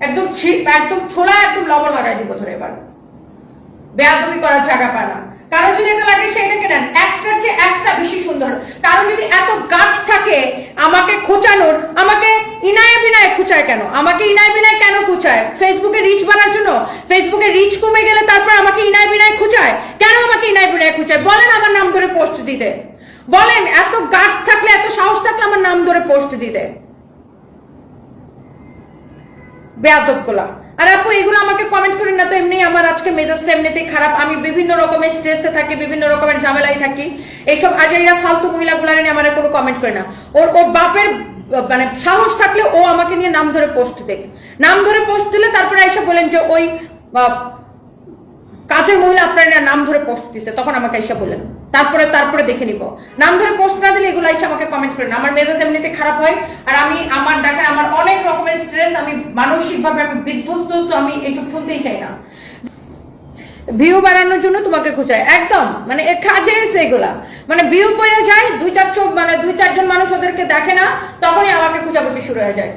একদম একদম একদম লবণ লাগাই দিব ধরে এবার। করার জায়গা পায় না। যদি লাগে নেন। একটার চেয়ে একটা বেশি সুন্দর। যদি এত গাছ থাকে, আমাকে খোঁচানোর, আমাকে ইনায় বিনায় খুচায় কেন? আমাকে ইনায় বিনায় কেন খুচায়? ফেসবুকে রিচ বাড়ার জন্য? ফেসবুকে রিচ কমে গেলে তারপর আমাকে ইনায় বিনায় খুচায়? কেন আমাকে ইনায় বিনায় খুচায়? বলেন আমার নাম ধরে পোস্ট দিতে। বলেন, এত গাছ থাকলে, এত সাহস থাকলে আমার নাম ধরে পোস্ট দিতে। বেয়াদব আর আপু, এগুলো আমাকে কমেন্ট করেন না তো এমনি আমার আজকে মেজাজটা এমনিতেই খারাপ। আমি বিভিন্ন রকমের স্ট্রেসে থাকি, বিভিন্ন রকমের ঝামেলায় থাকি। এইসব আজাইরা ফালতু মহিলাগুলা নিয়ে আমার কোনো কমেন্ট করে না। ওর ওর বাপের মানে সাহস থাকলে ও আমাকে নিয়ে নাম ধরে পোস্ট দেখ নাম ধরে পোস্ট দিলে তারপরে এসে বলেন যে ওই কাজের মহিলা আপনার নাম ধরে পোস্ট দিচ্ছে তখন আমাকে এসে বললেন তারপরে তারপরে দেখে নিব। নাম ধরে পোস্ট না দিলে এগুলো এসে আমাকে কমেন্ট করেন আমার মেজাজ এমনিতে খারাপ হয়। আর আমি, আমার ডাকায় আমার স্ট্রেস আমি বিধ্বস্ত আমি এইসব শুনতেই চাই না। ভিউ বাড়ানোর জন্য তোমাকে খোঁজায়। একদম মানে কাজে এসে এগুলা। মানে ভিউ পড়ে যায়, দুই চার চোখ মানে দুই চারজন মানুষ ওদেরকে দেখে না, তখনই আমাকে খোঁজাখুঁজি শুরু হয়ে যায়।